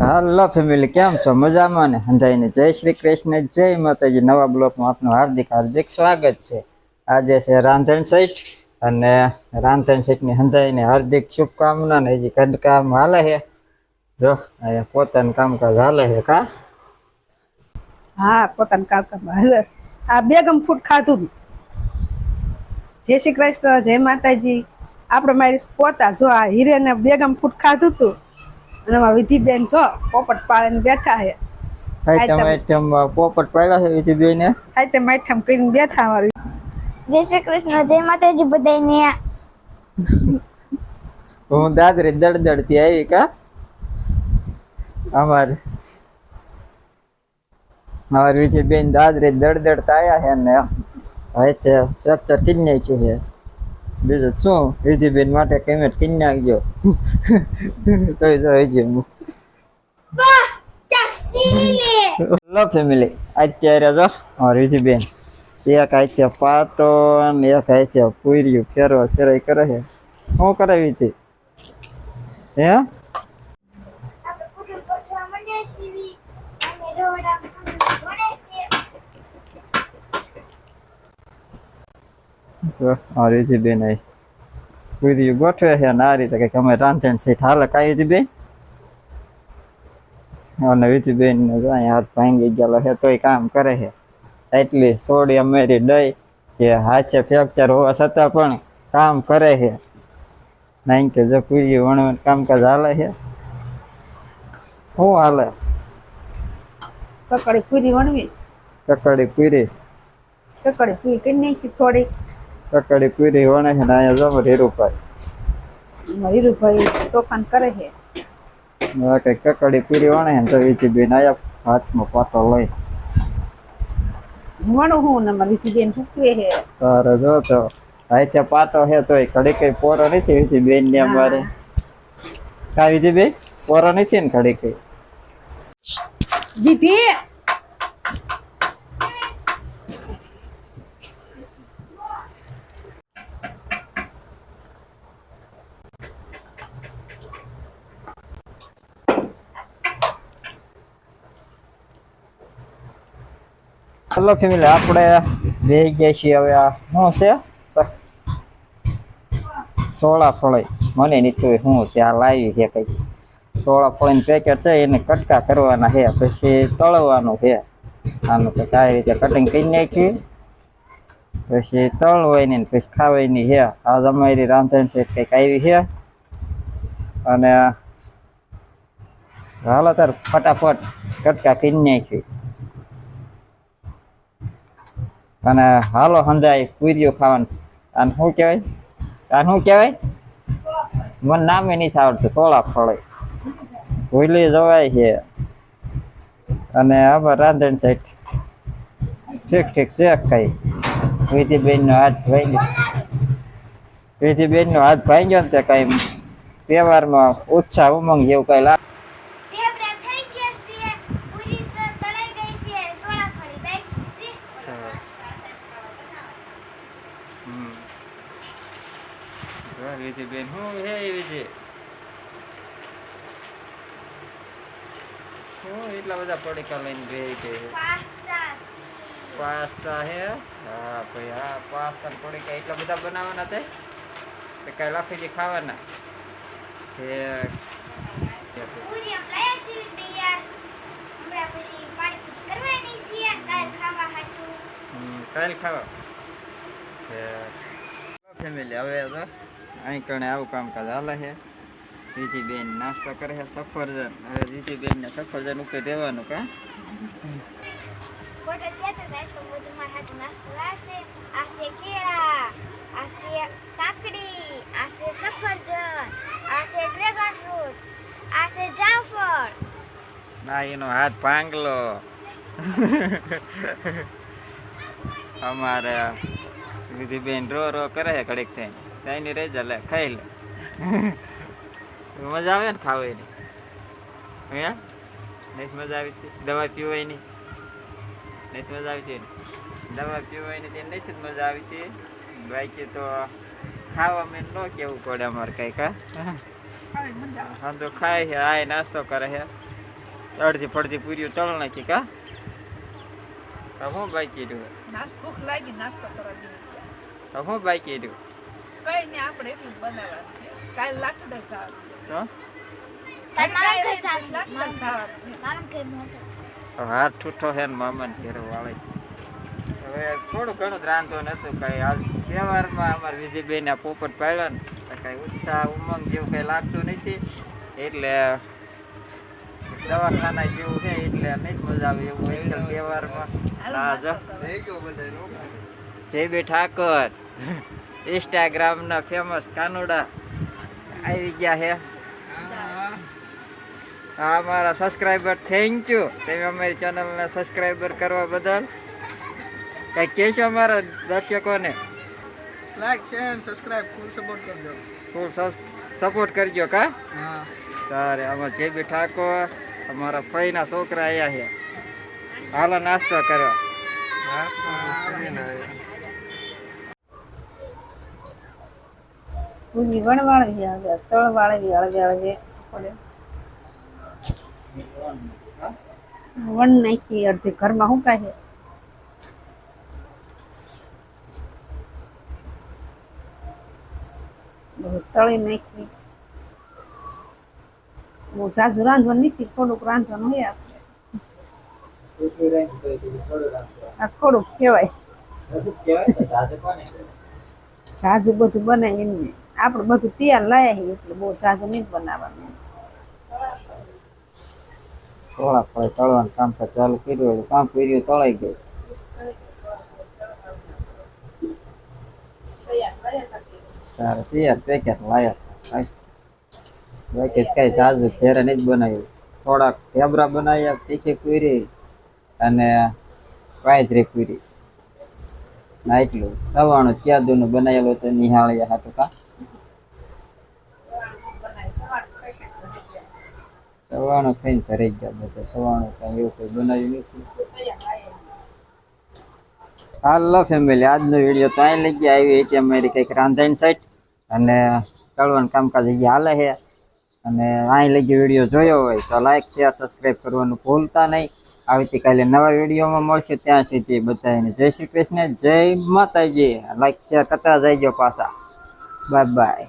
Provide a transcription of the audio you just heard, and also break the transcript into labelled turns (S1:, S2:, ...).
S1: હાલો family, કેમ છો? મજામાં ને? હંધાઈને જય શ્રી કૃષ્ણ, જય માતાજી. નવા બ્લોકમાં આપનું હાર્દિક હાર્દિક સ્વાગત છે. આજે છે રાંધણ સેઠ અને રાંધણ સેઠની હંધાઈને હાર્દિક શુભકામના ને હજી ઘટકામ હાલે છે. જો, અહીંયા પોતાનું કામકાજ હાલે છે, કા?
S2: હા, પોતાનું કામકામ હાલે. આ બેગમ ફૂટ ખાધું જય શ્રી કૃષ્ણ, જય માતાજી. આપણે મારી પોતા, જો આ હીરેને બેગમ ફૂટ ખાધું તું અને એમાં વિધિબેન છો પોપટ પાળીને બેઠા છે.
S1: Item item. પોપટ પાડ્યા છે વિધિ બેન
S2: આ તે માઠામ કરીને બેઠા અમારી.
S3: જય શ્રી કૃષ્ણ જય માતાજી બધાને
S1: હું દાદરી દળદળતી આવી કા? અમારે અમાર વિજય બેન દાદરી દળદળતા આવ્યા છે ને હાથે ફ્રેક્ચર કરી નાખ્યું છે. બીજું શું? વિધિબેન માટે કેમેટ કરી નાખજો. તો જોઈ છે હું હેલો ફેમિલી અત્યારે જો રિધિબેન એક હાથે પાટો ને એક હાથે પૂર્યું ફેરવા ફેરાઈ કરે છે. શું કરે હતી? હે જો આ રીતે બેન આઈ. પૂર્યું ગોઠવે છે ને આ રીતે કંઈક અમે રાંધણ સીટ હાલે કાંઈ વિધિ બેન? અને વિધિ બેન ને જો અહીંયા હાથ ભાંગી ગયેલો છે તોય કામ કરે છે. એટલી સોડી અમેરી ડઈ કે હાથે ફ્રેક્ચર હોવા છતાં પણ કામ કરે છે. નાઈન કે જો પૂરી વણવાનું કામકાજ હાલે છે? શું હાલે?
S2: કકડી પૂરી વણવીશ.
S1: કકડી પૂરી?
S2: કકડી પૂરી કરી નાખી થોડી
S1: કકડી પૂરી વણે છે ને અહીંયા જમર હીરુભાઈ
S2: એમાં હીરુભાઈ તોફાન કરે છે
S1: હવે કઈ કકડી પૂરી વણે છે તો વિધિ બેન આયા હાથમાં પાટો લઈ.
S2: વણું હું ને મારી બેન ફૂકવે છે
S1: તારે જો તો હાથે પાટો છે તોય ઘડી કઈ પોરો નથી વિધિ બેન ને અમારે કા વિધિ બેન પોરો નથી ને ઘડી કઈ.
S2: વિધિ
S1: હલો ફેમિલી આપણે બે ગયા છીએ હવે આ, શું છે? સોળા ફળી. મને નીકળ્યું શું છે, આ લાવી છે કઈ સોળા ફળીનું પેકેટ છે, એને કટકા કરવાના છે, પછી તળવાનું છે. આનું તો કઈ રીતે કટિંગ કરી નાખ્યું. પછી તળવાની ને પછી ખાવાની છે. આ અમારી રાંધણ છે, કંઈક આવી છે. અને હાલો તાર ફટાફટ કટકા કરી નાખ્યું. અને હાલો હંધાય પૂરીઓ ખાવાનું. અને શું કહેવાય? અને શું કહેવાય? મને નામે નથી આવડતું સોળા ફળે. ભૂલી જવાય છે. અને હવે રાંધણ સાઈડ. ઠીક ઠીક, છે ખાઈ વિધિબેનનો હાથ ભાઈ વિધિબેનનો હાથ ભાઈ ગયો ને તે કઈ તહેવારમાં ઉત્સાહ ઉમંગ જેવું કઈ લાગે
S3: ઢેબરા થઈ ગયા છે પૂરી તો તળાઈ ગઈ છે સોળા ફળી બાકી છે
S1: વિધિબેન શું હે વિધિ હું એટલા બધા પડીકા લઈને બે કે?
S3: પાસ્તા
S1: હે? હા ભાઈ હા પાસ્તા ને પડીકા એટલા બધા બનાવવાના છે કે કાંઈ ખાવાના?
S3: પછી પાણીપુરી કરવાની છે. કાલ ખાવા?
S1: ખાવા ફેમિલી હવે અહીં કણે આવું કામકાજ હાલે છે. દીદીબેન નાસ્તો કરે છે સફરજન હવે દીદીબેન ને સફરજન ઉપર દેવાનું કા?
S3: છે છે કાકડી આ સફરજન આ છે ડ્રેગન ફ્રૂટ આ જામફળ.
S1: ના એનો હાથ ભાંગલો અમારે દીદીબેન રો રો કરે છે ઘડીક થઈ સાઈની રહી જા ખાઈ લે. મજા આવે ને ખાવાની? હે? નહીં મજા આવી છે દવા પીવાય નહીં. મજા આવી છે દવા પીવાયની તેને જ મજા આવી છે બાકી તો ખાવા મેં ન કેવું પડે અમારે કંઈક, હા? તો ખાય છે, આ નાસ્તો કરે છે. અડધી ફડધી પૂરીઓ તળ નાખી, કા? હું બાકી રહ્યું?
S2: ભૂખ લાગી, નાસ્તો કરવા જેવું
S1: હું બાકી રહ્યું
S2: કઈ નહીં આપણે એટલું બનાવવાનું. કાલે
S1: તો
S3: મામા. મામા ઘર મોટો
S1: હાથ ઠૂઠો છે ને મામાને ઘેર વાળે. હવે થોડું ઘણું જ રાંધો નતું કઈ આજ તહેવારમાં અમારે વિજયબેન આ પોપટ પાડ્યા ને તો કઈ ઉત્સાહ ઉમંગ જેવું કઈ લાગતું નથી. એટલે દવાખાના જેવું છે એટલે નહીં જ મજા આવે એવું તહેવારમાં. હા જય બે ઠાકોર. ઇન્સ્ટાગ્રામના ફેમસ કાનુડા આવી ગયા છે હા મારા સબસ્ક્રાઈબર થેન્ક યુ તમે અમારી ચેનલને સબસ્ક્રાઈબર કરવા બદલ કંઈક કહેશો અમારા દર્શકોને
S4: લાઈક શેર અને સબસ્ક્રાઇબ ફૂલ સપોર્ટ કરજો
S1: ફૂલ સપોર્ટ કરજો કા
S4: હા
S1: તારે આમાં જે બી ઠાકોર અમારા ફઈના છોકરા આવ્યા છે હાલો નાસ્તો કરો
S2: પૂરી વણવાળવી આવે તળ વાળવી હળવે હળવે પડે વણ નાખી અડધી ઘરમાં શું બધું તળી નાખી. બહુ જાજુ રાંધવાનું નથી થોડુંક રાંધવાનું હોય આપણે. થોડુંક કહેવાય. જાજુ બધું બનાવી એમને. આપણે બધું તેલ લઈ આવીએ એટલે બહુ સાજો નહીં બનાવવાનું.
S1: તળવાનું કામ તો ચાલુ કર્યું એટલે કામ કર્યું તળાઈ ગયું. તૈયાર પેકેટ લાયા પેકેટ કઈ જાજુ ઘેરે નહીં બનાવ્યું. થોડાક ઢેબરા બનાવ્યા, તીખી પૂરી અને પાયત્રી પૂરી. એટલું સવાણું નું બનાવેલું હતું, નિહાળ્યા હતું કા? સવાણું ખાઈને ઘરે ગયા બધા. સવાણું કાંઈ એવું કંઈ બનાવ્યું નથી. હાલો ફેમિલી આજનો વીડિયો તો અહીં લઈ ગયા. આવી હતી અમારી કંઈક રાંધણ સાઈટ અને કળવાનું કામકાજ હજી હાલે છે. અને અહીં લઈ ગયો વીડિયો જોયો હોય તો લાઈક શેર સબસ્ક્રાઈબ કરવાનું ભૂલતા નહીં. આવતીકાલે નવા વિડીયોમાં મળશે. ત્યાં સુધી બધાને જય શ્રી કૃષ્ણ, જય માતાજી. લાઈક શેર કરતા જઈજો પાછા. Bye bye